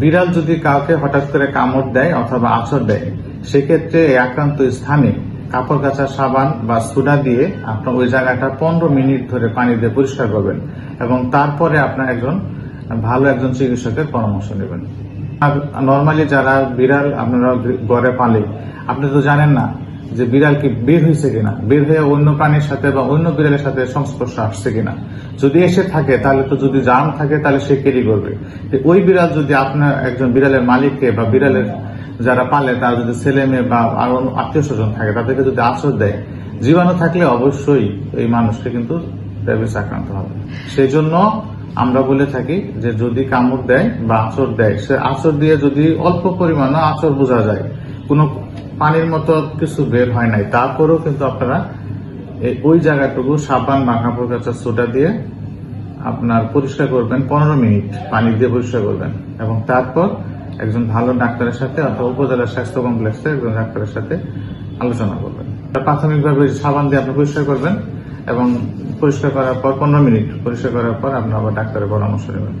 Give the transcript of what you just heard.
বিড়াল যদি কাউকে হঠাৎ করে কামড় দেয় অথবা আঁচড় দেয়, সেক্ষেত্রে এই আক্রান্ত স্থানে কাপড় কাচা সাবান বা সুডা দিয়ে আপনার ওই জায়গাটা পনেরো মিনিট ধরে পানি দিয়ে পরিষ্কার করবেন এবং তারপরে আপনার একজন ভালো একজন চিকিৎসকের পরামর্শ নেবেন। আর নর্মালি যারা বিড়াল আপনারা ঘরে পালে, আপনি তো জানেন না যে বিড়াল কি বের হয়েছে কিনা, বের হয়ে অন্য প্রাণীর সাথে বা অন্য বিড়ালের সাথে সংস্পর্শ আসছে কিনা। যদি এসে থাকে, তাহলে তো যদি জাম থাকে, তাহলে সে কেরি করবে। ওই বিড়াল যদি আপনার একজন বিড়ালের মালিককে বা বিড়ালের যারা পালে, তার যদি ছেলে মেয়ে বা আরও আত্মীয় স্বজন থাকে, তাদেরকে যদি আশ্রয় দেয়, জীবাণু থাকলে অবশ্যই এই মানুষকে কিন্তু র্যাবিস আক্রান্ত হবে। সেই জন্য আমরা বলে থাকি যে যদি কামড় দেয় বা আঁচড় দেয়, সে আচর দিয়ে যদি অল্প পরিমাণে আঁচড় বোঝা যায় কোনো পানির মতো কিছু বের হয় নাই। তারপরেও কিন্তু আপনারা ওই জায়গাটুকু সাবান কাপড় কাচা সোডা দিয়ে আপনার পরিষ্কার করবেন, পনেরো মিনিট পানি দিয়ে পরিষ্কার করবেন এবং তারপর একজন ভালো ডাক্তারের সাথে অথবা উপজেলা স্বাস্থ্য কমপ্লেক্সে একজন ডাক্তারের সাথে আলোচনা করবেন। প্রাথমিকভাবে সাবান দিয়ে আপনি পরিষ্কার করবেন এবং পরিষ্কার করার পর, পনেরো মিনিট পরিষ্কার করার পর আপনি আবার ডাক্তারের পরামর্শ নেবেন।